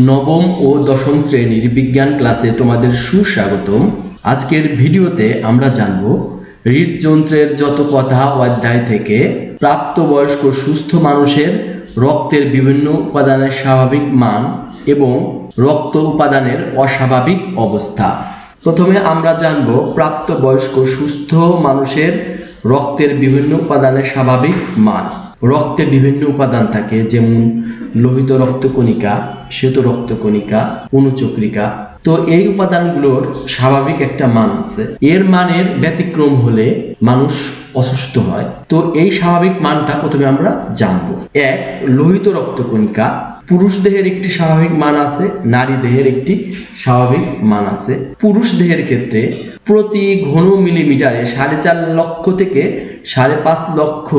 নবম ও দশম শ্রেণির বিজ্ঞান ক্লাসে তোমাদের সুস্বাগতম। আজকের ভিডিওতে আমরা জানব, হৃদযন্ত্রের যত কথা অধ্যায় থেকে প্রাপ্তবয়স্ক সুস্থ মানুষের রক্তের বিভিন্ন উপাদানের স্বাভাবিক মান এবং রক্ত উপাদানের অস্বাভাবিক অবস্থা। প্রথমে আমরা জানব, প্রাপ্তবয়স্ক সুস্থ মানুষের রক্তের বিভিন্ন উপাদানের স্বাভাবিক মান। রক্তে বিভিন্ন উপাদান থাকে, যেমন লোহিত রক্তকণিকা, শ্বেত রক্তকণিকা, অনুচক্রিকা। তো এই উপাদানগুলোর স্বাভাবিক একটা মান আছে। এর মানের ব্যতিক্রম হলে মানুষ অসুস্থ হয়। তো এই স্বাভাবিক মানটা প্রথমে আমরা জানব। এক, লোহিত রক্তকণিকা। পুরুষ দেহের একটি স্বাভাবিক মান আছে, নারী দেহের একটি স্বাভাবিক মান আছে। পুরুষ দেহের ক্ষেত্রে প্রতি ঘন মিলিমিটারে সাড়ে চার লক্ষ থেকে সাড়ে পাঁচ লক্ষ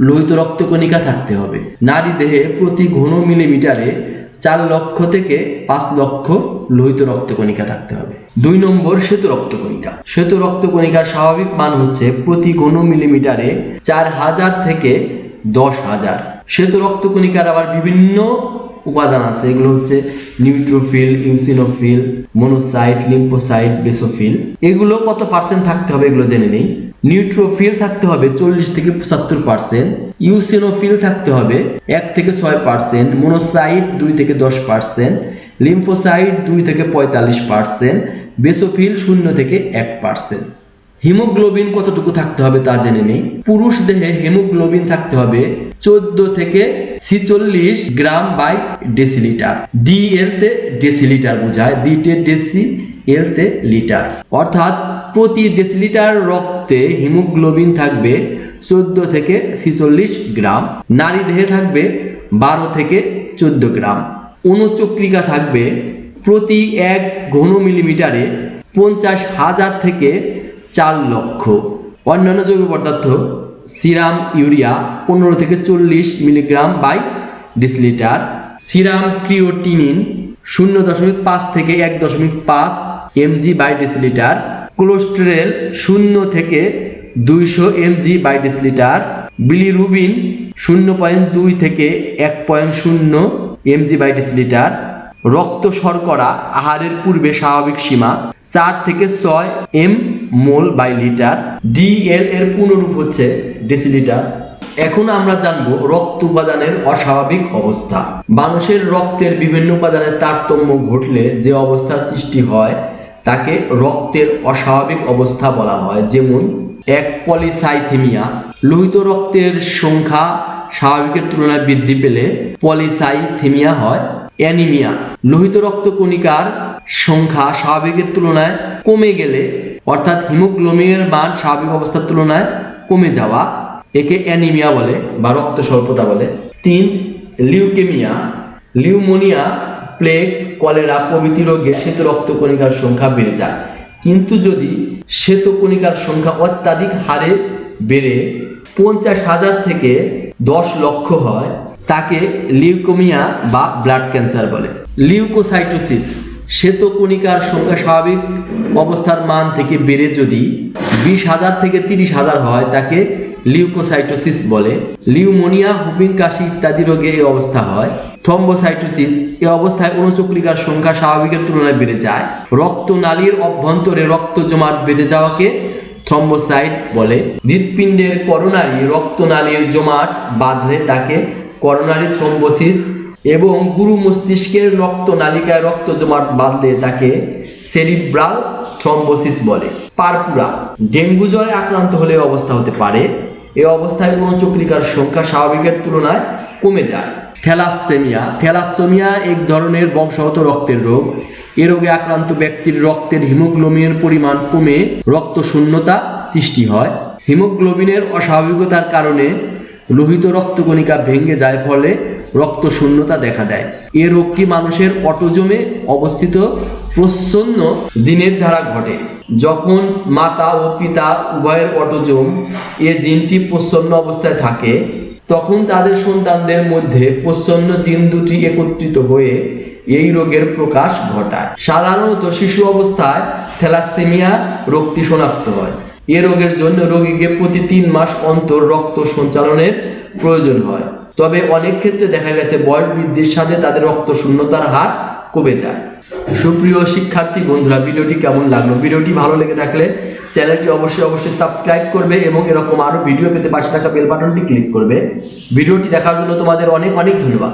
লোহিত রক্তকণিকা থাকতে হবে। নারী দেহে প্রতি ঘন মিলিমিটারে চার লক্ষ থেকে পাঁচ লক্ষ লোহিত রক্তকণিকা থাকতে হবে। দুই নম্বর শ্বেত রক্তকণিকা। শ্বেত রক্তকণিকার স্বাভাবিক মান হচ্ছে প্রতি ঘন মিলিমিটারে চার হাজার থেকে দশ হাজার। শ্বেত রক্তকণিকার আবার বিভিন্ন উপাদান আছে। এগুলো হচ্ছে neutrophil, eosinophil, monocyte, lymphocyte, basophil. এগুলো কত পার্সেন্ট থাকতে হবে এগুলো জেনে নেই। নিউট্রোফিল থাকতে হবে চল্লিশ থেকে পঁচাত্তর পার্সেন্ট ইউসিনোফিল থাকতে হবে এক থেকে ছয় পার্সেন্ট মনোসাইট দুই থেকে দশ পার্সেন্ট লিম্ফোসাইট দুই থেকে পঁয়তাল্লিশ পার্সেন্ট বেসোফিল শূন্য থেকে এক পার্সেন্ট হিমোগ্লোবিন কতটুকু থাকতে হবে তা জেনে নেই। পুরুষ দেহে হিমোগ্লোবিন থাকতে হবে চোদ্দ থেকে ছিচল্লিশ গ্রাম বাই ডেসিলিটার। ডি এলতে ডেসিলিটার বোঝায় ডিতে ডেসি এল তে লিটার। অর্থাৎ প্রতি ডেসিলিটার রক্তে হিমোগ্লোবিন থাকবে চোদ্দ থেকে ছিচল্লিশ গ্রাম, নারী দেহে থাকবে বারো থেকে চোদ্দ গ্রাম। অনুচক্রিকা থাকবে প্রতি এক ঘন মিলিমিটারে পঞ্চাশ হাজার থেকে চার লক্ষ। অন্যান্য জৈব পদার্থ, সিরাম, ইউরিয়া পনেরো থেকে চল্লিশ milligram by decilitre serum, creatinine শূন্য দশমিক পাঁচ থেকে এক দশমিক পাঁচ এমজি বাই ডিসলিটার কোলেস্টেরল শূন্য থেকে দুইশো এমজি বাই ডিসলিটার বিলিরুবিন শূন্য পয়েন্ট দুই থেকে এক পয়েন্ট শূন্য এমজি বাই ডিসলিটার রক্ত শর্করা আহারের পূর্বে স্বাভাবিক সীমা চার থেকে ছয় M mole by litre D L পূর্ণরূপ হচ্ছে ডেসিলিটার এখন আমরা জানব রক্ত উপাদানের অস্বাভাবিক অবস্থা। মানুষের রক্তের বিভিন্ন উপাদানের তারতম্য ঘটলে যে অবস্থার সৃষ্টি হয় তাকে রক্তের অস্বাভাবিক অবস্থা বলা হয়, যেমন এক পলিসাইথেমিয়া। লোহিত রক্তের সংখ্যা স্বাভাবিকের তুলনায় বৃদ্ধি পেলে পলিসাইথেমিয়া হয়। অ্যানিমিয়া। লোহিত রক্তকণিকার সংখ্যা স্বাভাবিকের তুলনায় কমে গেলে, অর্থাৎ হিমোগ্লোমিনের মান স্বাভাবিক অবস্থার তুলনায় কমে যাওয়া, একে অ্যানিমিয়া বলে বা রক্ত স্বল্পতা বলে। তিন, লিউকেমিয়া। লিউমোনিয়া প্লেগ কলেরা প্রভৃতি রোগে শ্বেত রক্তকণিকার সংখ্যা বেড়ে যায়। কিন্তু যদি শ্বেতকণিকার সংখ্যা অত্যাধিক হারে বেড়ে পঞ্চাশ হাজার থেকে দশ লক্ষ হয়, তাকে লিউকোমিয়া বা ব্লাড ক্যান্সার বলে। লিউকোসাইটোসিস শ্বেতকণিকার সংখ্যা স্বাভাবিক অবস্থার মান থেকে বেড়ে যদি বিশ হাজার থেকে তিরিশ হাজার হয়, তাকে লিউকোসাইটোসিস বলে। লিউমোনিয়া, হুপিং, কাশি ইত্যাদি রোগে এই অবস্থা হয়। থ্রম্বোসাইটোসিস, এই অবস্থায় অনুচক্রিকার সংখ্যা স্বাভাবিকের তুলনায় বেড়ে যায়। রক্তনালীর অভ্যন্তরে রক্ত জমাট বেঁধে যাওয়াকে থ্রম্বোসাইট বলে। হৃৎপিণ্ডের করোনারি রক্তনালীর জমাট বাঁধলে তাকে করোনারি থ্রম্বোসিস এবং গুরু মস্তিষ্কের রক্ত নালিকায় রক্ত জমাট বাঁধলে তাকে সেরিব্রাল থ্রম্বোসিস বলে। পারপুরা, ডেঙ্গু জ্বরে আক্রান্ত হলে অবস্থা হতে পারে। এই অবস্থায় কোনো চক্রিকার সংখ্যা স্বাভাবিকের তুলনায় কমে যায়। থ্যালাসেমিয়া। থ্যালাসেমিয়া এক ধরনের বংশগত রক্তের রোগ। এ রোগে আক্রান্ত ব্যক্তির রক্তের হিমোগ্লোবিনের পরিমাণ কমে রক্ত শূন্যতা সৃষ্টি হয়। হিমোগ্লোবিনের অস্বাভাবিকতার কারণে লোহিত রক্তকণিকা ভেঙে যায় ফলে রক্ত শূন্যতা দেখা দেয়। এ রোগটি মানুষের অটোজমে অবস্থিত? প্রচ্ছন্ন জিনের দ্বারা ঘটে। যখন মাতা ও পিতা উভয়ের অটোজম এ জিনটি প্রচ্ছন্ন অবস্থায় থাকে, তখন তাদের সন্তানদের মধ্যে প্রচ্ছন্ন জিন দুটি একত্রিত হয়ে এই রোগের প্রকাশ ঘটায়। সাধারণত শিশু অবস্থায় থ্যালাসেমিয়া রোগটি শনাক্ত হয়। এ রোগের জন্য রোগীকে প্রতি তিন মাস অন্তর রক্ত সঞ্চালনের প্রয়োজন হয়। তবে অনেক ক্ষেত্রে দেখা গেছে বয়স বৃদ্ধির সাথে তাদের রক্ত শূন্যতার হার কমে যায়। সুপ্রিয় শিক্ষার্থী বন্ধুরা, ভিডিওটি কেমন লাগল? ভিডিওটি ভালো লেগে থাকলে চ্যানেলটি অবশ্যই অবশ্যই সাবস্ক্রাইব করবে এবং এরকম আরও ভিডিও পেতে পাশে থাকা বেল বাটনটি ক্লিক করবে। ভিডিওটি দেখার জন্য তোমাদের অনেক অনেক ধন্যবাদ।